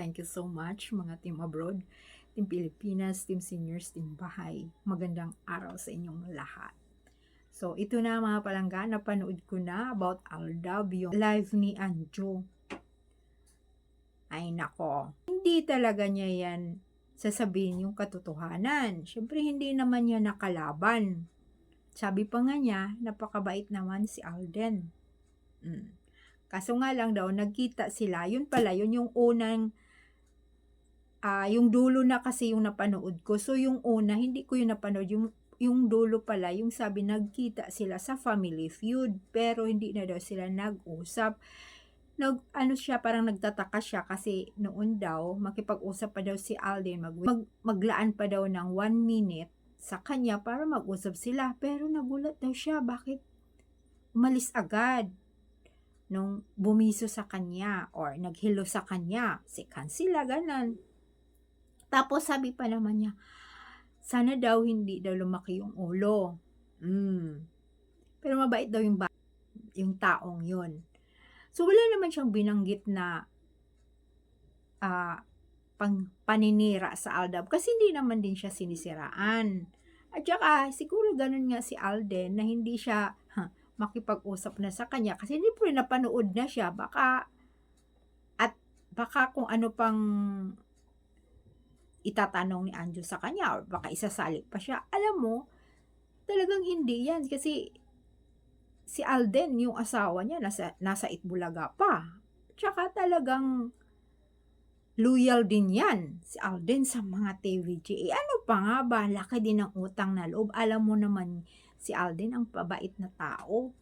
Thank you so much mga team abroad, team Pilipinas, team seniors, team bahay. Magandang araw sa inyong lahat. So, ito na mga palangga, napanood ko na about Aldab, live ni Anjo. Ay nako, hindi talaga niya yan sasabihin yung katotohanan. Siyempre, hindi naman niya nakalaban. Sabi pa nga niya, napakabait naman si Alden. Mm. Kaso nga lang daw, nagkita sila. Yun pala, yun yung unang, ah yung dulo na kasi yung napanood ko. So, yung una, hindi ko yung napanood. Yung, yung dulo pala, yung sabi, nagkita sila sa Family Feud. Pero hindi na daw sila nag-usap. Nag, ano siya, parang nagtataka siya kasi noon daw, makipag-usap pa daw si Alden. Mag, mag, maglaan pa daw ng one minute sa kanya para mag-usap sila. Pero nagulat daw siya, bakit umalis agad? nung bumiso sa kanya or naghilo sa kanya. Sikan sila, ganan. Tapos sabi pa naman niya, sana daw hindi daw lumaki yung ulo. Mm. Pero mabait daw yung, ba- yung taong yun. So wala naman siyang binanggit na ah, pang paninira sa Aldab kasi hindi naman din siya sinisiraan. At saka siguro ganun nga si Alden na hindi siya ha, makipag-usap na sa kanya kasi hindi po napanood na siya baka at baka kung ano pang itatanong ni Anjo sa kanya or baka isasalik pa siya alam mo talagang hindi yan kasi si Alden yung asawa niya nasa, nasa Itbulaga pa tsaka talagang loyal din yan si Alden sa mga TVG eh, ano pa nga ba laki din ng utang na loob alam mo naman si Alden ang pabait na tao.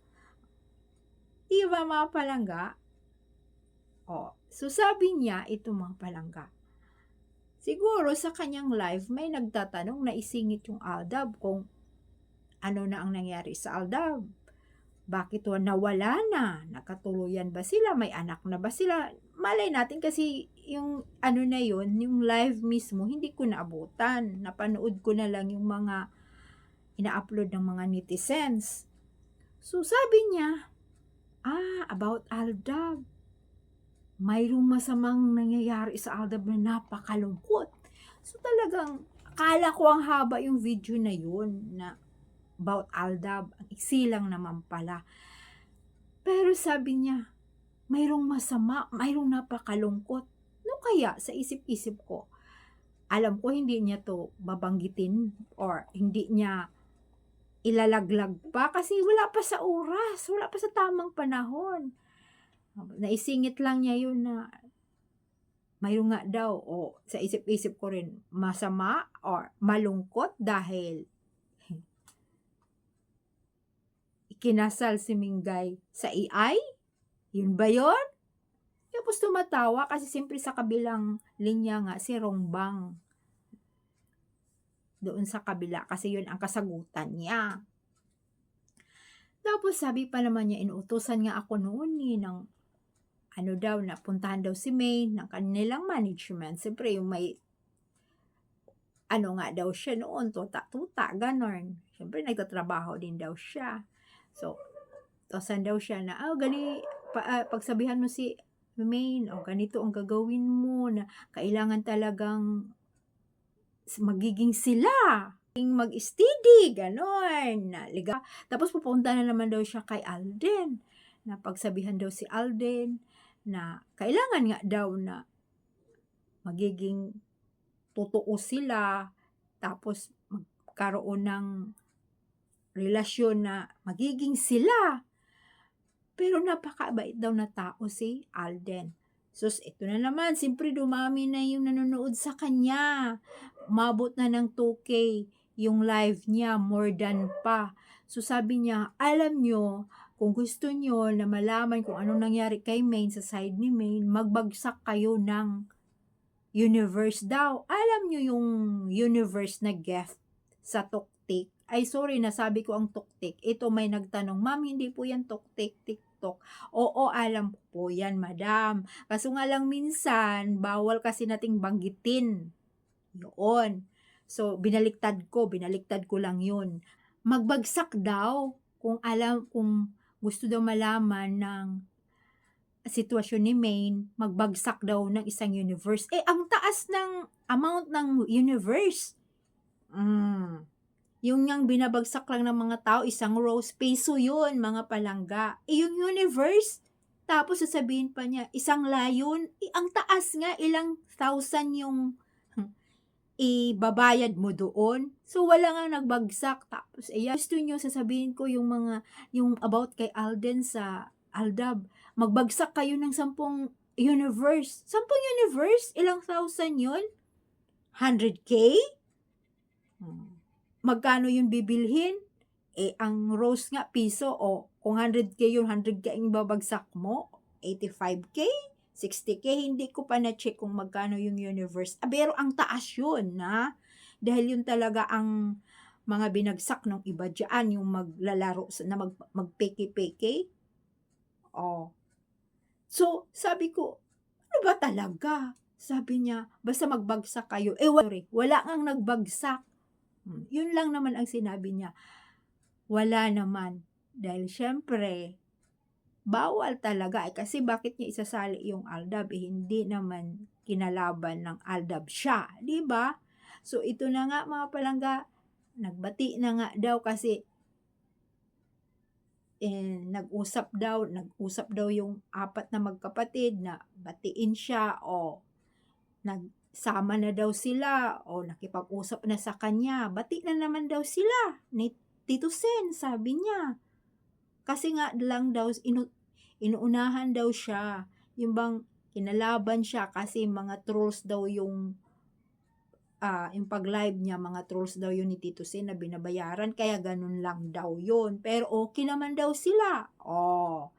Di ba mga palangga? O, so sabi niya, ito mga palangga. Siguro sa kanyang live, may nagtatanong na isingit yung Aldab kung ano na ang nangyari sa Aldab. Bakit wa nawala na? Nakatuluyan ba sila? May anak na ba sila? Malay natin kasi yung ano na yun, yung live mismo, hindi ko naabutan. Napanood ko na lang yung mga ina-upload ng mga netizens. So sabi niya, ah, about Aldab. Mayroong masamang nangyayari sa Aldab na napakalungkot. So talagang, akala ko ang haba yung video na yun na about Aldab. Ang iksi lang naman pala. Pero sabi niya, mayroong masama, mayroong napakalungkot. No kaya, sa isip-isip ko, alam ko hindi niya to babanggitin or hindi niya ilalaglag pa kasi wala pa sa oras, wala pa sa tamang panahon. Naisingit lang niya yun na mayroon nga daw o sa isip-isip ko rin masama or malungkot dahil ikinasal si Mingay sa AI? Yun ba yun? Tapos tumatawa kasi siyempre sa kabilang linya nga si Rongbang doon sa kabila kasi yun ang kasagutan niya. Tapos sabi pa naman niya, inuutosan nga ako noon ni ng ano daw, napuntahan daw si May ng kanilang management. Siyempre, yung may ano nga daw siya noon, tuta-tuta, ganon. Siyempre, nagtatrabaho din daw siya. So, tosan daw siya na, oh, gani, pa, ah, pagsabihan mo si May, oh, ganito ang gagawin mo, na kailangan talagang magiging sila. Mag-steady, gano'n. Liga. Tapos pupunta na naman daw siya kay Alden. Na pagsabihan daw si Alden na kailangan nga daw na magiging totoo sila. Tapos magkaroon ng relasyon na magiging sila. Pero napakabait daw na tao si Alden. Sus, ito na naman, siyempre dumami na yung nanonood sa kanya. Mabot na ng 2K yung live niya, more than pa. So sabi niya, alam nyo, kung gusto nyo na malaman kung anong nangyari kay Maine sa side ni Maine, magbagsak kayo ng universe daw. Alam nyo yung universe na gift sa tuktik. Ay sorry, nasabi ko ang tuktik. Ito may nagtanong, ma'am, hindi po yan tuktik, TikTok. Oo, alam ko po yan, madam. Kaso nga lang minsan, bawal kasi nating banggitin. Yun. So, binaliktad ko, binaliktad ko lang yun. Magbagsak daw kung alam, kung gusto daw malaman ng sitwasyon ni Maine, magbagsak daw ng isang universe. Eh, ang taas ng amount ng universe. Mm. Yung ngang binabagsak lang ng mga tao, isang rose, peso yun, mga palangga. Eh, yung universe, tapos sasabihin pa niya, isang layon, eh, ang taas nga, ilang thousand yung ibabayad mo doon. So, wala nga nagbagsak. Tapos, eh, gusto nyo sasabihin ko yung mga, yung about kay Alden sa Aldab. Magbagsak kayo ng sampung universe. Sampung universe? Ilang thousand yun? 100k? Hmm. Magkano yung bibilhin? Eh, ang rose nga, piso. O, kung 100k yun, 100k yung babagsak mo. 85k? 60k? Hindi ko pa na-check kung magkano yung universe. Ah, pero ang taas yun, na. Dahil yun talaga ang mga binagsak ng iba dyan, yung maglalaro na mag, magpeke-peke. Oh. So, sabi ko, ano ba talaga? Sabi niya, basta magbagsak kayo. Eh, sorry, wala ngang nagbagsak. Hmm, Yun lang naman ang sinabi niya. Wala naman. Dahil syempre, bawal talaga. Eh, kasi bakit niya isasali yung Aldab? Eh, hindi naman kinalaban ng Aldab siya. di ba? So, ito na nga mga palangga, nagbati na nga daw kasi eh, nag-usap daw, nag-usap daw yung apat na magkapatid na batiin siya o nagsama na daw sila o nakipag-usap na sa kanya. Bati na naman daw sila ni Tito Sen, sabi niya. Kasi nga lang daw, inu, inuunahan daw siya. Yung bang kinalaban siya kasi mga trolls daw yung ah yung pag-live niya, mga trolls daw yun ni Tito Sen na binabayaran, kaya ganun lang daw yun. Pero okay naman daw sila. Oh.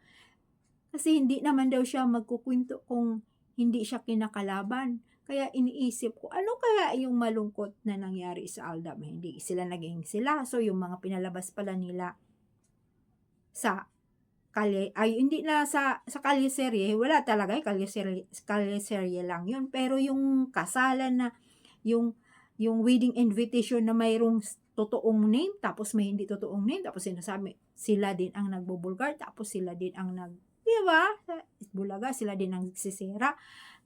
Kasi hindi naman daw siya magkukwento kung hindi siya kinakalaban. Kaya iniisip ko, ano kaya yung malungkot na nangyari sa Aldab? Hindi sila naging sila. So, yung mga pinalabas pala nila sa kalye, ay hindi na sa sa kalyeserye, wala talaga, eh, kalyeserye, kalyeserye lang yun. Pero yung kasalan na yung yung wedding invitation na mayroong totoong name tapos may hindi totoong name tapos sinasabi sila din ang nagbubulgar tapos sila din ang nag di ba? Bulaga sila din ang sisira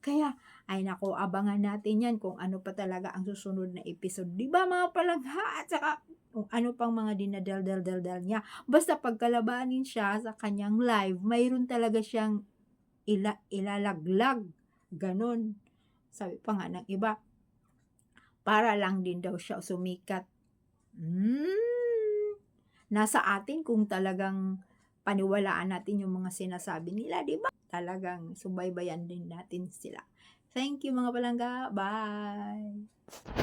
kaya ay nako abangan natin yan kung ano pa talaga ang susunod na episode. Di ba mga palangha? At saka kung ano pang mga dinadal-dal-dal niya basta pagkalabanin siya sa kanyang live mayroon talaga siyang ila, ilalaglag ganon sabi pa nga ng iba para lang din daw siya sumikat. Hmm. Nasa atin kung talagang paniwalaan natin yung mga sinasabi nila, di ba? Talagang subaybayan din natin sila. Thank you mga palangga. Bye!